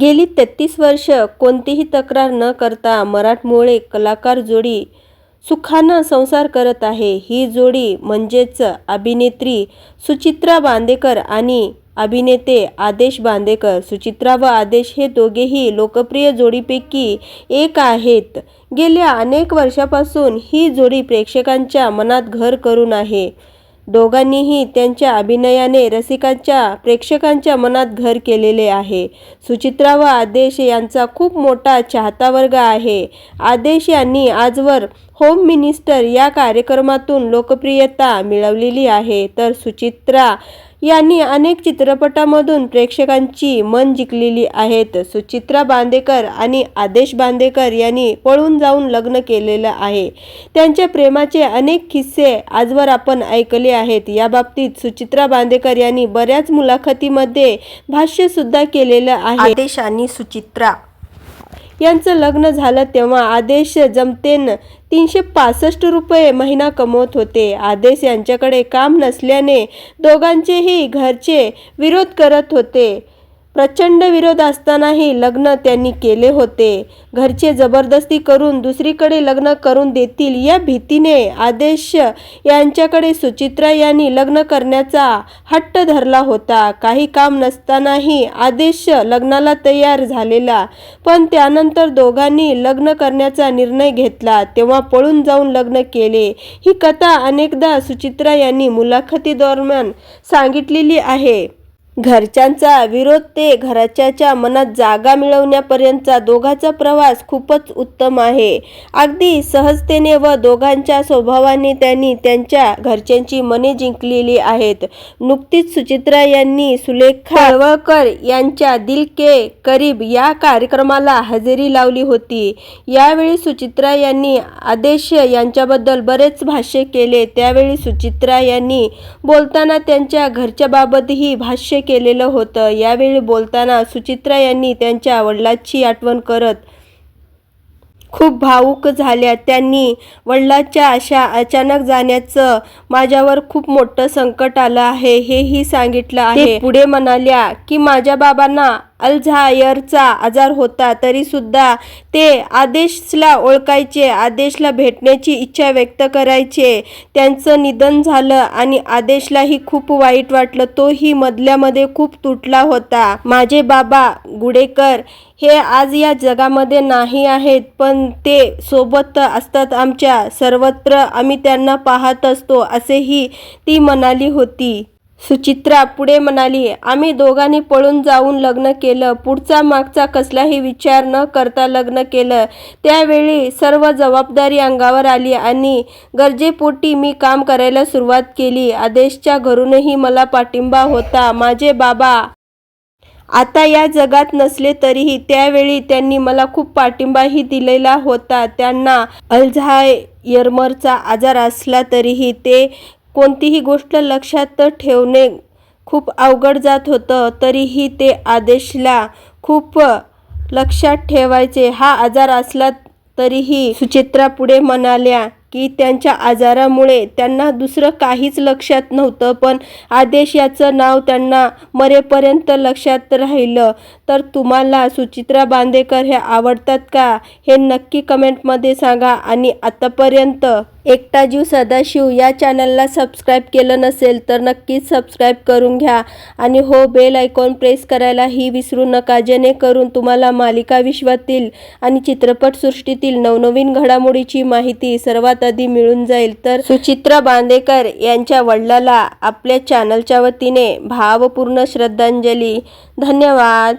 गेली तेहतीस वर्ष कोणतीही तक्रार न करता मराठमोळे कलाकार जोडी सुखानं संसार करत आहे. ही जोडी म्हणजेच अभिनेत्री सुचित्रा बांदेकर आणि अभिनेते आदेश बांदेकर. सुचित्रा व आदेश हे दोघेही लोकप्रिय जोडीपैकी एक आहेत. गेल्या अनेक वर्षापासून ही जोडी प्रेक्षकांच्या मनात घर करून आहे. दोघांनीही त्यांच्या अभिनयाने रसिकांच्या प्रेक्षकांच्या मनात घर केलेले आहे. सुचित्रा व आदेश यांचा खूप मोठा चाहता वर्ग आहे. आदेश यांनी आजवर होम मिनिस्टर या कार्यक्रमातून लोकप्रियता मिळवलेली आहे. तर सुचित्रा यांनी अनेक चित्रपटामधून प्रेक्षकांची मन जिंकलेली आहेत. सुचित्रा बांदेकर आणि आदेश बांदेकर यांनी पळून जाऊन लग्न केलेलं आहे. त्यांच्या प्रेमाचे अनेक किस्से आजवर आपण ऐकले आहेत. या बाबतीत सुचित्रा बांदेकर यांनी बऱ्याच मुलाखतीमध्ये भाष्यसुद्धा केलेलं आहे. आदेश आणि सुचित्रा यांचं लग्न झालं तेव्हा आदेश जमतेन तीनशे पासष्ट रुपये महिना कमवत होते. आदेश यांच्याकडे काम नसल्याने दोघांचेही घरचे विरोध करत होते. प्रचंड विरोध असतानाही लग्न त्यांनी केले होते. घरचे जबरदस्ती करून दुसरीकडे लग्न करून देतील या भीतीने आदेश यांच्याकडे सुचित्रा यांनी लग्न करण्याचा हट्ट धरला होता. काही काम नसतानाही आदेश लग्नाला तयार झालेला पण त्यानंतर दोघांनी लग्न करण्याचा निर्णय घेतला. तेव्हा पळून जाऊन लग्न केले. ही कथा अनेकदा सुचित्रा यांनी मुलाखतीदरम्यान सांगितलेली आहे. घरच्यांचा विरोध ते घरच्याच्या मनात जागा मिळवण्यापर्यंतचा दोघांचा प्रवास खूपच उत्तम आहे. अगदी सहजतेने व दोघांच्या स्वभावाने त्यांनी त्यांच्या घरच्यांची मने जिंकलेली आहेत. नुकतीच सुचित्रा यांनी सुलेखा हळवळकर यांच्या दिल के करीब या कार्यक्रमाला हजेरी लावली होती. यावेळी सुचित्रा यांनी आदेश यांच्याबद्दल बरेच भाष्य केले. त्यावेळी सुचित्रा यांनी बोलताना त्यांच्या घरच्याबाबतही भाष्य केलेलं होतं. यावेळी बोलताना सुचित्रा यांनी त्यांच्या वडिलांची आठवण करत खूप भावूक झाल्या. त्यांनी वडिलांच्या अशा अचानक जाण्याचं माझ्यावर खूप मोठं संकट आलं आहे हेही सांगितलं आहे. पुढे म्हणाल्या की माझ्या बाबांना अल्झायरचा आजार होता तरीसुद्धा ते आदेशला ओळखायचे आदेशला भेटण्याची इच्छा व्यक्त करायचे. त्यांचं निधन झालं आणि आदेशलाही खूप वाईट वाटलं. तोही मधल्यामध्ये खूप तुटला होता. माझे बाबा गुडेकर हे आज या जगामध्ये नाही आहेत पण ते सोबत असतात आमच्या. सर्वत्र आम्ही त्यांना पाहत असतो असेही ती म्हणाली होती. सुचित्रा पुढे म्हणाली आम्ही दोघांनी पळून जाऊन लग्न केलं. पुढचा मागचा कसलाही विचार न करता लग्न केलं. त्यावेळी सर्व जबाबदारी अंगावर आली आणि गरजेपोटी मी काम करायला सुरुवात केली. आदेशच्या घरूनही मला पाठिंबा होता. माझे बाबा आता या जगात नसले तरीही त्यावेळी त्यांनी मला खूप पाठिंबाही दिलेला होता. त्यांना अल्झायमरचा आजार असला तरीही ते कोणतीही गोष्ट लक्षात ठेवणे खूप अवघड जात होतं तरीही ते आदेशला खूप लक्षात ठेवायचे. हा आजार असला तरीही सुचित्रा पुढे म्हणाल्या की त्यांच्या आजारामुळे त्यांना दुसरं काहीच लक्षात नव्हतं पण आदेश याचं नाव त्यांना मरेपर्यंत लक्षात राहिलं. तर तुम्हाला सुचित्रा बांदेकर हे आवडतात का हे नक्की कमेंटमध्ये सांगा. आणि आतापर्यंत एकटा जीव सदाशिव या चॅनलला सबस्क्राईब केलं नसेल तर नक्कीच सबस्क्राईब करून घ्या. आणि हो बेल आयकॉन प्रेस करायलाही विसरू नका जेणेकरून तुम्हाला मालिका विश्वातील आणि चित्रपटसृष्टीतील नवनवीन घडामोडीची माहिती सर्वात आधी मिळून जाईल. तर सुचित्रा बांदेकर यांच्या वडिलाला आपल्या चॅनलच्या वतीने भावपूर्ण श्रद्धांजली. धन्यवाद.